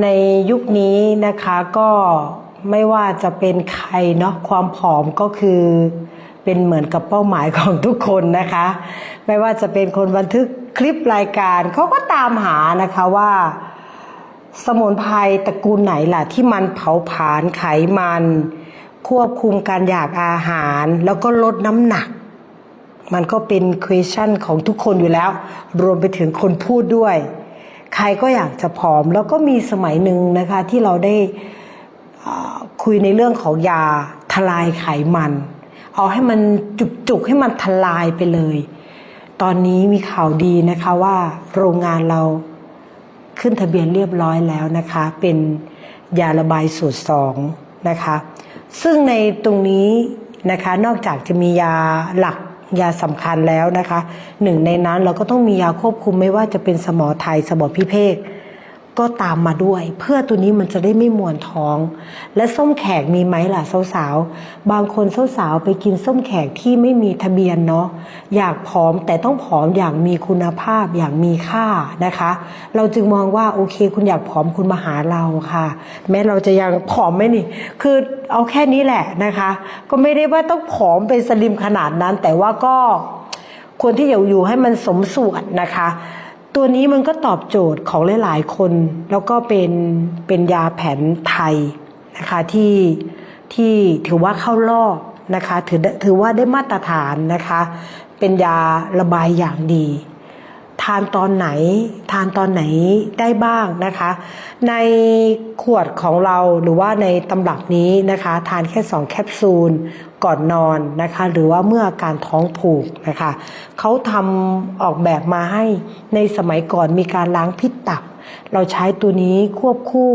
ในยุคนี้นะคะก็ไม่ว่าจะเป็นใครเนาะความผอมก็คือเป็นเหมือนกับเป้าหมายของทุกคนนะคะ ไม่ว่าจะเป็นคนบันทึกคลิปรายการเขาก็ตามหานะคะว่า สมุนไพรตระกูลไหนล่ะ ที่มันเผาผลาญไขมัน ควบคุมการอยากอาหาร แล้วก็ลดน้ำหนัก มันก็เป็น question ของทุกคนอยู่แล้ว รวมไปถึงคนพูดด้วย ใครก็อยากจะผอม แล้วก็มีสมัยหนึ่งนะคะที่เราได้คุยในเรื่องของยาทลายไขมัน เอาให้มันจุกๆให้มันทลายไปเลย ตอนนี้มีข่าวดีนะคะว่าโรงงานเราขึ้นทะเบียนเรียบร้อยแล้วนะคะ เป็นยาระบายสูตรสองนะคะ ซึ่งในตรงนี้นะคะนอกจากจะมียาหลัก ยาสำคัญแล้วนะคะหนึ่งในนั้นเราก็ต้องมียาควบคุมไม่ว่าจะเป็นสมอไทยสมอพิเภก ก็ตามมาด้วย เพื่อตัวนี้มันจะได้ไม่มวนท้อง และส้มแขกมีไหมล่ะสาวๆบางคนสาวๆไปกินส้มแขกที่ไม่มีทะเบียนเนาะอยากผอมแต่ต้องผอมอย่างมีคุณภาพอย่างมีค่านะคะ เราจึงมองว่าโอเค คุณอยากผอมคุณมาหาเราค่ะ แม้เราจะยังผอมไม่นี่ คือเอาแค่นี้แหละนะคะ ก็ไม่ได้ว่าต้องผอมเป็นสลิมขนาดนั้น แต่ว่าก็ควรที่จะอยู่ให้มันสมส่วนนะคะ ตัวนี้มันก็ตอบโจทย์ของหลายๆคน แล้วก็เป็นเป็นยาแผนไทยนะคะที่ที่ถือว่าเข้ารอบนะคะถือถือว่าได้มาตรฐานนะคะ เป็นยาระบายอย่างดี ทานตอนไหน ทานตอนไหนได้บ้างนะคะ ในขวดของเราหรือว่าในตำรับนี้นะคะ ทานแค่ 2 แคปซูลก่อนนอนนะคะ หรือว่าเมื่ออาการท้องผูกนะคะเขาทำออกแบบมาให้ในสมัยก่อนมีการล้างพิษตับ เราใช้ตัวนี้ควบคู่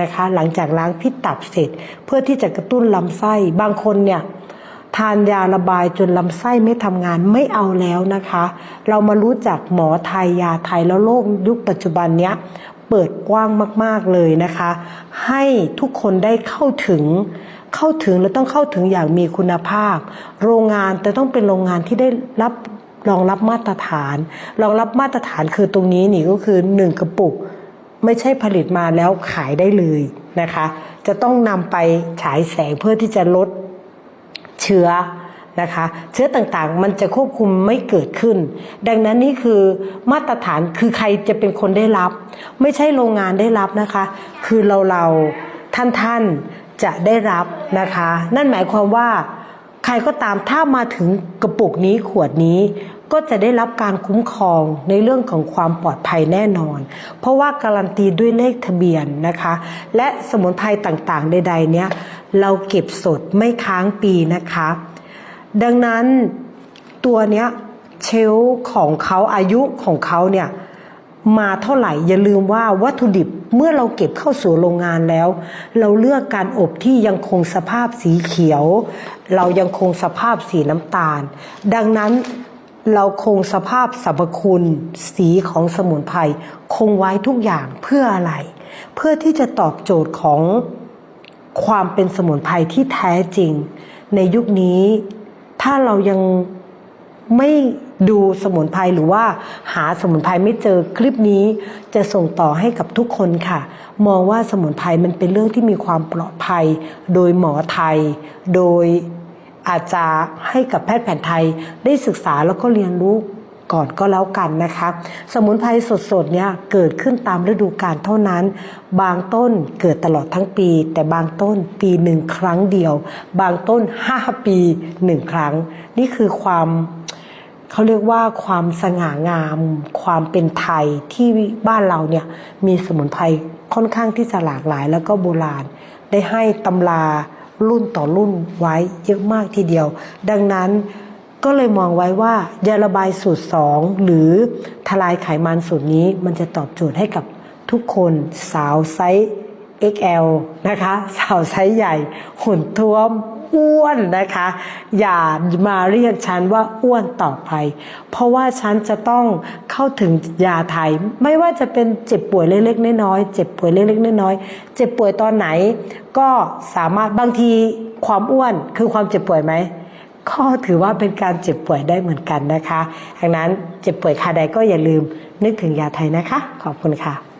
นะคะ หลังจากล้างพิษตับเสร็จ เพื่อที่จะกระตุ้นลำไส้บางคนเนี่ย ทานยาระบายจนลำไส้ไม่ทำงานไม่เอาแล้วนะคะ เรามารู้จักหมอไทยยาไทยแล้วโลกยุคปัจจุบันเนี้ยเปิดกว้างมาก ๆเลยนะคะ ให้ทุกคนได้เข้าถึงเข้าถึงและต้องเข้าถึงอย่างมีคุณภาพ โรงงานแต่ต้องเป็นโรงงานที่ได้รับรองรับมาตรฐานรองรับมาตรฐานคือตรงนี้นี่ก็คือหนึ่งกระปุก ไม่ใช่ผลิตมาแล้วขายได้เลยนะคะ จะต้องนำไปฉายแสงเพื่อที่จะลด เชื้อนะคะเชื้อต่างๆ มันจะควบคุมไม่เกิดขึ้น ดังนั้นนี่คือมาตรฐานคือใครจะเป็นคนได้รับ ไม่ใช่โรงงานได้รับนะคะ คือเราเราท่านท่านๆจะได้รับนะคะ นั่นหมายความว่าใครก็ตามถ้ามาถึงกระปุกนี้ขวดนี้ ก็จะได้รับการคุ้มครองในเรื่องของความปลอดภัยแน่นอน เพราะว่าการันตีด้วยเลขทะเบียนนะคะ และสมุนไพรต่างๆ ใด ๆ เนี้ยเราเก็บสดไม่ค้างปีนะคะ ดังนั้นตัวเนี้ยเชลของเขาอายุของเขาเนี่ยมาเท่าไหร่อย่าลืมว่าวัตถุดิบเมื่อเราเก็บเข้าสู่โรงงานแล้ว เราเลือกการอบที่ยังคงสภาพสีเขียว เรายังคงสภาพสีน้ำตาล ดังนั้น เราคงสภาพสรรพคุณสีของสมุนไพรคงไว้ทุกอย่างเพื่ออะไร เพื่อที่จะตอบโจทย์ของความเป็นสมุนไพรที่แท้จริง ในยุคนี้ถ้าเรายังไม่ดูสมุนไพรหรือว่าหาสมุนไพรไม่เจอคลิปนี้จะส่งต่อให้กับทุกคนค่ะ มองว่าสมุนไพรมันเป็นเรื่องที่มีความปลอดภัย โดยหมอไทย โดย อาจจะให้กับแพทย์แผนไทยได้ศึกษาแล้วก็เรียนรู้ก่อนก็แล้วกันนะคะ สมุนไพรสดๆเนี่ยเกิดขึ้นตามฤดูกาลเท่านั้น บางต้นเกิดตลอดทั้งปี แต่บางต้นปีหนึ่งครั้งเดียว บางต้นห้าปีหนึ่งครั้ง นี่คือความเขาเรียกว่าความสง่างาม ความเป็นไทยที่บ้านเราเนี่ยมีสมุนไพรค่อนข้างที่จะหลากหลายแล้วก็โบราณ ได้ให้ตำรา รุ่นต่อรุ่นไว้เยอะมากทีเดียว ดังนั้นก็เลยมองไว้ว่ายาระบายสูตรสองหรือทลายไขมันสูตรนี้มันจะตอบโจทย์ให้กับทุกคนสาวไซส์ XL นะคะ สาวไซส์ใหญ่หุ่นท้วม อ้วนนะคะ อย่ามาเรียกฉันว่าอ้วนต่อไป เพราะว่าฉันจะต้องเข้าถึงยาไทย ไม่ว่าจะเป็นเจ็บป่วยเล็กๆน้อยๆเจ็บป่วยเล็กๆน้อยๆเจ็บป่วยตอนไหน ก็สามารถบางทีความอ้วนคือความเจ็บป่วยไหมก็ถือว่าเป็นการเจ็บป่วยได้เหมือนกันนะคะดังนั้นเจ็บป่วยคาใดก็อย่าลืมนึกถึงยาไทยนะคะ ขอบคุณค่ะ